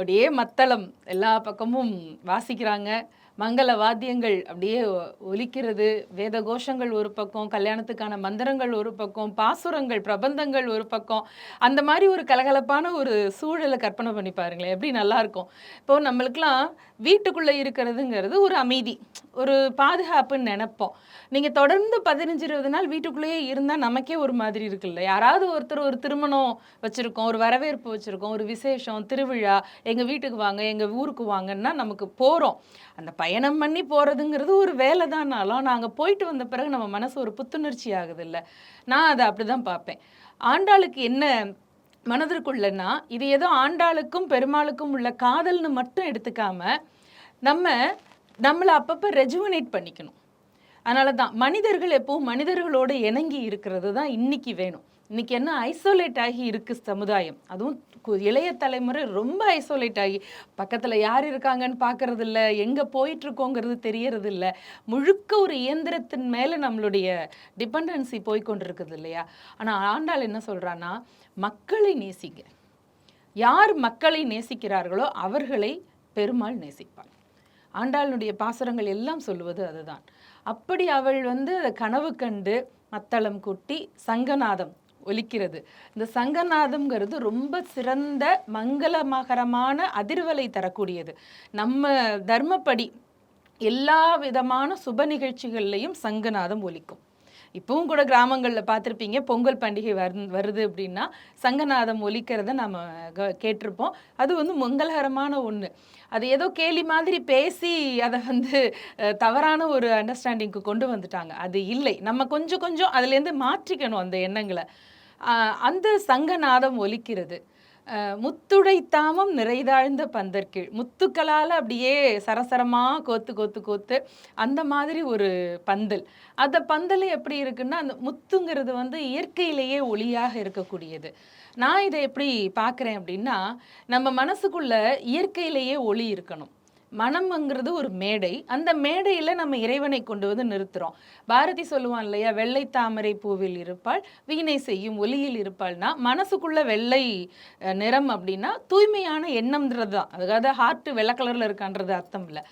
அப்படியே மத்தளம் எல்லா பக்கமும் வாசிக்கிறாங்க. மங்கள வாத்தியங்கள் அப்படியே ஒலிக்கிறது. வேத கோஷங்கள் ஒரு பக்கம் கல்யாணத்துக்கான மந்திரங்கள் ஒரு பக்கம் பாசுரங்கள் பிரபந்தங்கள் ஒரு பக்கம். அந்த மாதிரி ஒரு கலகலப்பான ஒரு சூழலை கற்பனை பண்ணி பாருங்களேன். எப்படி நல்லா இருக்கும். இப்போ நம்மளுக்கெல்லாம் வீட்டுக்குள்ளே இருக்கிறதுங்கிறது ஒரு அமைதி. ஒரு பாதுகாப்புன்னு நினைப்போம். நீங்கள் தொடர்ந்து பதினஞ்சு இருபது நாள் வீட்டுக்குள்ளேயே இருந்தால் நமக்கே ஒரு மாதிரி இருக்குல்ல. யாராவது ஒருத்தர் ஒரு திருமணம் வச்சுருக்கோம் ஒரு வரவேற்பு வச்சுருக்கோம் ஒரு விசேஷம் திருவிழா எங்கள் வீட்டுக்கு வாங்க எங்கள் ஊருக்கு வாங்கன்னா நமக்கு போகிறோம் அந்த பயணம் பண்ணி போகிறதுங்கிறது ஒரு வேலை தானாலும் நாங்கள் போயிட்டு வந்த பிறகு நம்ம மனசு ஒரு புத்துணர்ச்சி ஆகுது இல்லை நான் அதை அப்படி தான் பார்ப்பேன். ஆண்டாளுக்கு என்ன மனதிற்குள்ளனா இது ஏதோ ஆண்டாளுக்கும் பெருமாளுக்கும் உள்ள காதல்னு மட்டும் எடுத்துக்காம நம்ம நம்மளை அப்பப்போ ரெஜுவனேட் பண்ணிக்கணும். அதனால தான் மனிதர்கள் எப்பவும் மனிதர்களோடு இணங்கி இருக்கிறது தான் இன்னைக்கு வேணும். இன்னைக்கு என்ன ஐசோலேட் ஆகி இருக்குது சமுதாயம். அதுவும் கு- இளைய தலைமுறை ரொம்ப ஐசோலேட் ஆகி பக்கத்தில் யார் இருக்காங்கன்னு பார்க்கறது இல்லை எங்கே போயிட்டுருக்கோங்கிறது தெரியறது இல்லை முழுக்க ஒரு இயந்திரத்தின் மேலே நம்மளுடைய டிபெண்டன்சி போய்கொண்டிருக்குது இல்லையா? ஆனால் ஆண்டாள் என்ன சொல்கிறான்னா மக்களை நேசிங்க. யார் மக்களை நேசிக்கிறார்களோ அவர்களை பெருமாள் நேசிப்பார். ஆண்டாளுடைய பாசுரங்கள் எல்லாம் சொல்லுவது அதுதான். அப்படி அவள் வந்து அதை கனவு கண்டு மத்தளம் கொட்டி சங்கநாதம் ஒலிக்கிறது. இந்த சங்கநாதம்ங்கிறது ரொம்ப சிறந்த மங்களமகரமான அதிர்வலை தரக்கூடியது. நம்ம தர்மப்படி எல்லா விதமான சுப நிகழ்ச்சிகள்லையும் சங்கநாதம் ஒலிக்கும். இப்பவும் கூட கிராமங்களில் பார்த்துருப்பீங்க பொங்கல் பண்டிகை வரு வருது அப்படின்னா சங்கநாதம் ஒலிக்கிறத நம்ம க- கேட்டிருப்போம். அது வந்து மங்களகரமான ஒன்று அது ஏதோ கேலி மாதிரி பேசி அதை வந்து தவறான ஒரு அண்டர்ஸ்டாண்டிங்க்கு கொண்டு வந்துட்டாங்க. அது இல்லை. நம்ம கொஞ்சம் கொஞ்சம் அதுலேருந்து மாற்றிக்கணும் அந்த எண்ணங்களை. அந்த சங்கநாதம் ஒலிக்கிறது. முத்துடை தாமம் நிறைதாழ்ந்த பந்தற்கீழ். முத்துக்களால் அப்படியே சரசரமாக கோத்து கோத்து கோத்து அந்த மாதிரி ஒரு பந்தல். அந்த பந்தல் எப்படி இருக்குன்னா அந்த முத்துங்கிறது வந்து இயற்கையிலேயே ஒளியாக இருக்கக்கூடியது. நான் இதை எப்படி பார்க்குறேன் அப்படின்னா நம்ம மனசுக்குள்ள இயற்கையிலேயே ஒளி இருக்கணும். மனம்ங்கிறது ஒரு மேடை. அந்த மேடையில் நம்ம இறைவனை கொண்டு வந்து நிறுத்துகிறோம் பாரதி சொல்லுவான் இல்லையா வெள்ளை தாமரை பூவில் இருப்பாள் வீணை செய்யும் ஒலியில் இருப்பாள்னா மனசுக்குள்ள வெள்ளை நிறம் அப்படின்னா தூய்மையான எண்ணம்ன்றது தான் அதாவது ஹார்ட் வெள்ளை கலரில் இருக்கான்றது அர்த்தம் இல்லை.